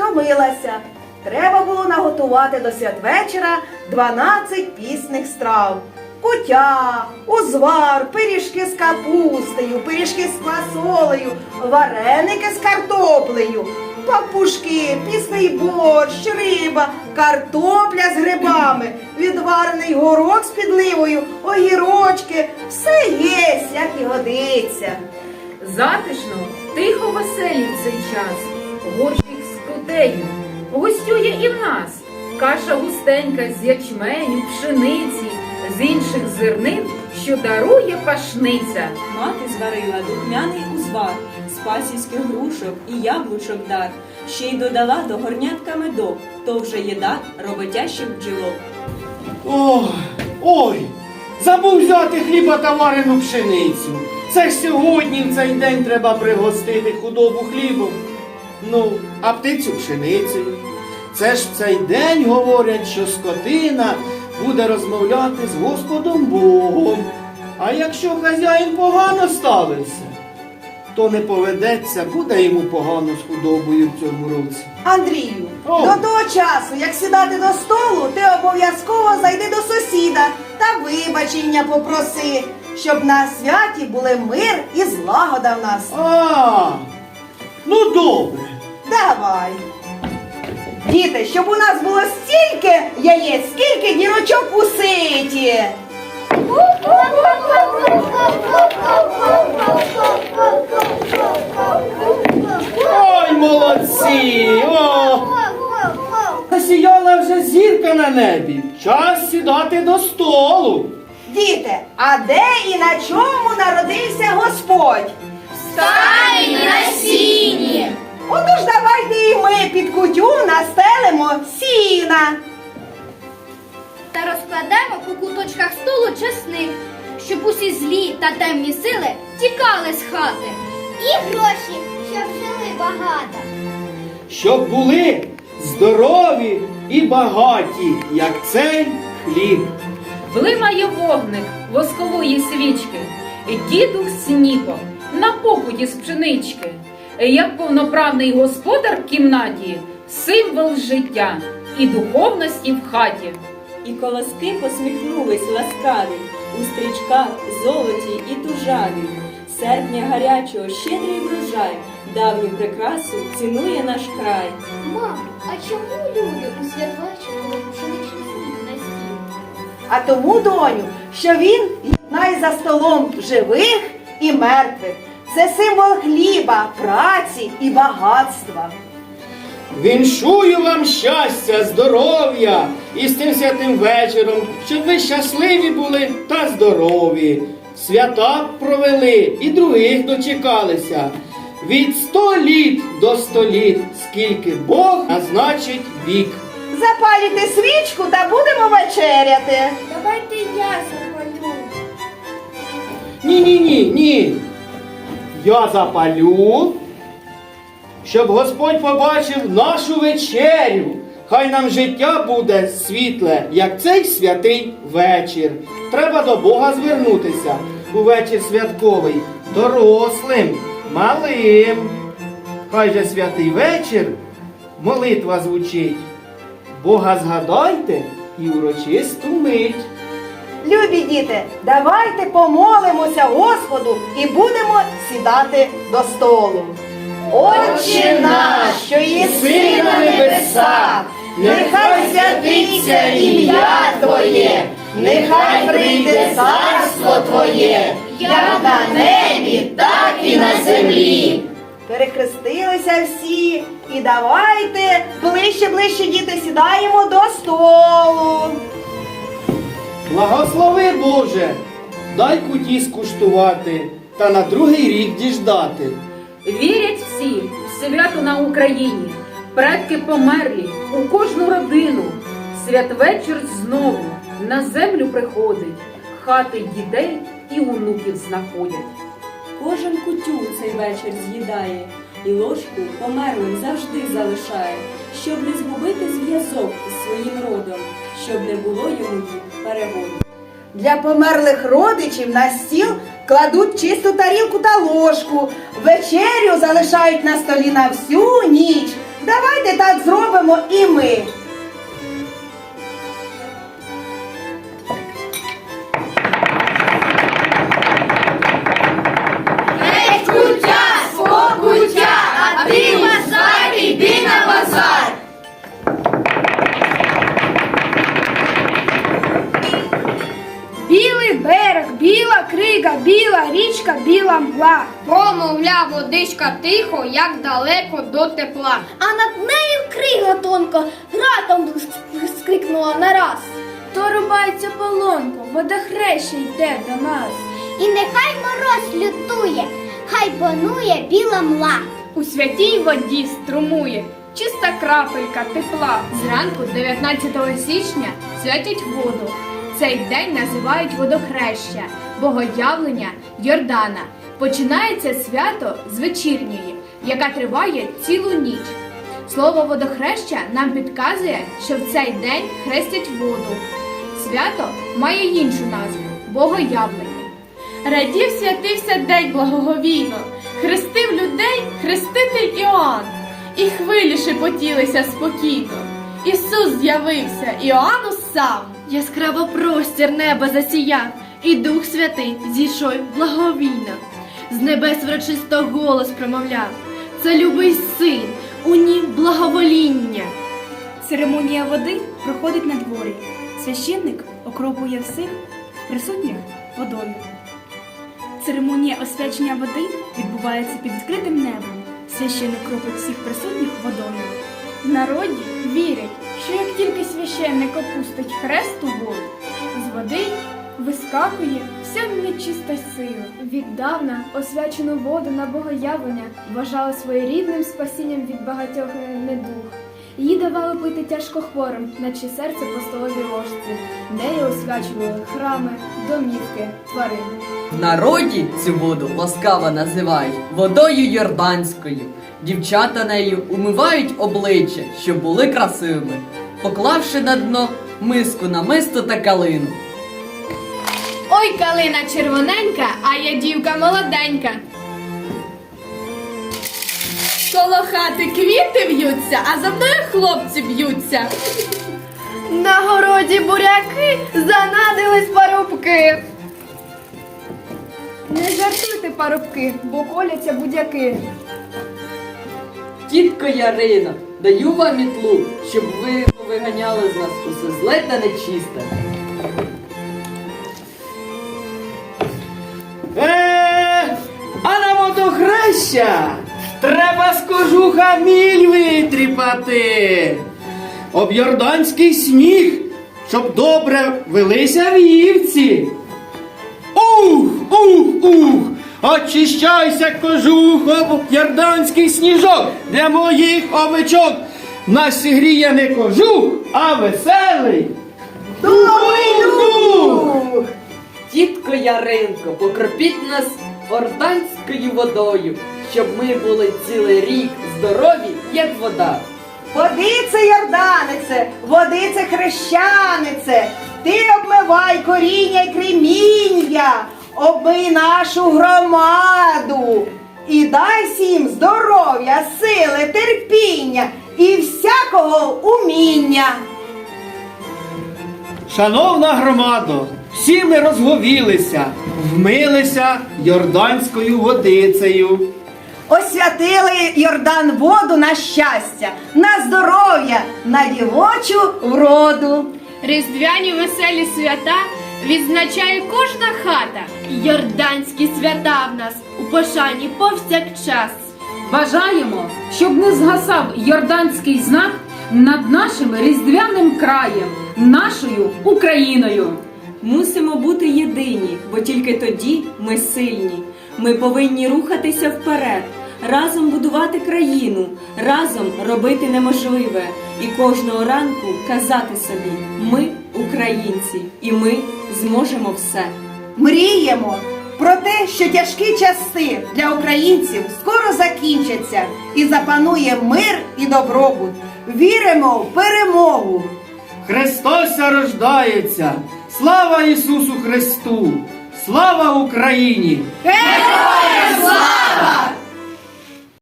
втомилася. Треба було наготувати до святвечора 12 пісних страв. Кутя, узвар, пиріжки з капустою, пиріжки з квасолею, вареники з картоплею, папушки, пісний борщ, риба, картопля з грибами, відварений горох з підливою, огірочки, все є, як і годиться. Затишно, тихо веселі в цей час. Горщик гостює і в нас. Каша густенька з ячменю, пшениці, з інших зернин, що дарує пашниця. Мати зварила духмяний узвар, з пасівських грушок і яблучок дар. Ще й додала до горнятка медок, то вже їда роботящих бджілок. Ой, ой, забув взяти хліба та варену пшеницю. Це ж сьогодні в цей день треба пригостити худобу хлібом. Ну, а птицю пшеницею. Це ж в цей день говорять, що скотина буде розмовляти з Господом Богом. А якщо хазяїн погано ставився, то не поведеться, буде йому погано з худобою в цьому році. Андрію, О. до того часу, як сідати до столу, ти обов'язково зайди до сусіда та вибачення попроси, щоб на святі були мир і злагода в нас. А, ну добре. Давай. Діти, щоб у нас було стільки яєць, скільки дірочок у ситі. Ой, молодці! О! Засіяла вже зірка на небі. Час сідати до столу. Діти, а де і на чому народився Господь? Стайні на сіні. Отож давайте і ми під кутю настелимо сіна. Та розкладемо по куточках столу чесник, щоб усі злі та темні сили тікали з хати. І гроші, щоб жили багато. Щоб були здорові і багаті, як цей хліб. Блимає вогник воскової свічки, дідух сніпо на покуті з пшенички. Як повноправний господар в кімнаті, символ життя і духовності в хаті. І колоски посміхнулись ласкаві, у стрічках золоті і тужаві. Серпня гарячого щедрий врожай, давню прикрасу цінує наш край. Мам, а чому люди у святвечір пшеничний хліб на стіл? А тому, доню, що він єднає за столом живих і мертвих. Це символ хліба, праці і багатства. Віншую вам щастя, здоров'я і з тим святим вечором, щоб ви щасливі були та здорові. Свята провели і других дочекалися. Від сто літ до сто літ, скільки Бог назначить вік. Запалюйте свічку та будемо вечеряти. Давайте я запалю. Ні, ні, ні, ні. Я запалю, щоб Господь побачив нашу вечерю. Хай нам життя буде світле, як цей святий вечір. Треба до Бога звернутися у вечір святковий, дорослим, малим. Хай же святий вечір молитва звучить. Бога згадайте і урочисту мить. Любі діти, давайте помолимося Господу і будемо сідати до столу. Отче наш, що єси на небесах, нехай святиться ім'я Твоє, нехай прийде царство Твоє, як на небі, так і на землі. Перехрестилися всі і давайте ближче, ближче, діти, сідаємо до столу. Благослови Боже, дай куті скуштувати та на другий рік діждати. Вірять всі в свято на Україні. Предки померлі у кожну родину. Святвечір знову на землю приходить. Хати дітей і онуків знаходять. Кожен кутю цей вечір з'їдає, і ложку померлим завжди залишає, щоб не згубити зв'язок із своїм родом, щоб не було йому переводу. Для померлих родичів на стіл кладуть чисту тарілку та ложку. Вечерю залишають на столі на всю ніч. Давайте так зробимо і ми. Річка, біла мгла. Промовляв водичка тихо, як далеко до тепла. А над нею крига тонко, гратом скрикнула нараз. То рубається полонко, водохреща йде до нас. І нехай мороз лютує, хай панує біла мла. У святій воді струмує, чиста крапелька тепла. Зранку 19 січня святять воду. Цей день називають водохреща, богоявлення Йордана. Починається свято з вечірньої, яка триває цілу ніч. Слово водохреща нам підказує, що в цей день хрестять воду. Свято має іншу назву богоявлення. Радів святився день благоговійно, хрестив людей хреститель Іоанн, і хвилі шепотілися спокійно. Ісус з'явився, Іоанну сам. Яскраво простір неба засіяв, і Дух Святий зійшов благовійно. З небес врочисто голос промовляв. Це любий син, у нім благовоління. Церемонія води проходить на дворі. Священник окропує всіх присутніх водою. Церемонія освячення води відбувається під відкритим небом. Священник кропить всіх присутніх водою. В народі вірять, що як тільки священник опустить хрест у воду, з води вискакує вся нечиста сила. Віддавна освячену воду на богоявлення вважали своєрідним спасінням від багатьох недуг. Її давали пити тяжкохворим, наче серце по столовій ложці. Нею освячували храми, домівки, тварин. В народі цю воду ласкаво називають водою йорданською. Дівчата нею умивають обличчя, щоб були красивими, поклавши на дно миску намисто та калину. Ой, калина червоненька, а я дівка молоденька. Коло хати квіти в'ються, а за мною хлопці б'ються. На городі буряки занадились парубки. Не жартуйте, парубки, бо коляться будяки. Тітко Ярино, даю вам мітлу, щоб ви виганяли з нас усе зле та нечисте. Водохреща треба з кожуха міль витріпати. Об йорданський сніг, щоб добре велися вівці. Ух, ух, ух! Очищайся, кожух, об йорданський сніжок для моїх овечок. Нас сігріє не кожух, а веселий. Дух! Тітко Яринко, покропіть нас орданською водою, щоб ми були цілий рік здорові, як вода. Водице, Йорданице, водице хрещанице, ти обмивай коріння й креміння, обмий нашу громаду і дай всім здоров'я, сили, терпіння і всякого уміння. Шановна громадо, всі ми розговілися, вмилися йорданською водицею. Освятили Йордан воду на щастя, на здоров'я, на дівочу вроду. Різдвяні веселі свята відзначає кожна хата. Йорданські свята в нас у пошані повсякчас. Бажаємо, щоб не згасав йорданський знак над нашим різдвяним краєм, нашою Україною. Мусимо бути єдині, бо тільки тоді ми сильні. Ми повинні рухатися вперед, разом будувати країну, разом робити неможливе і кожного ранку казати собі: ми українці, і ми зможемо все. Мріємо про те, що тяжкі часи для українців скоро закінчаться і запанує мир і добробут. Віримо в перемогу. Христос рождається! Слава Ісусу Христу! Слава Україні! Героям слава!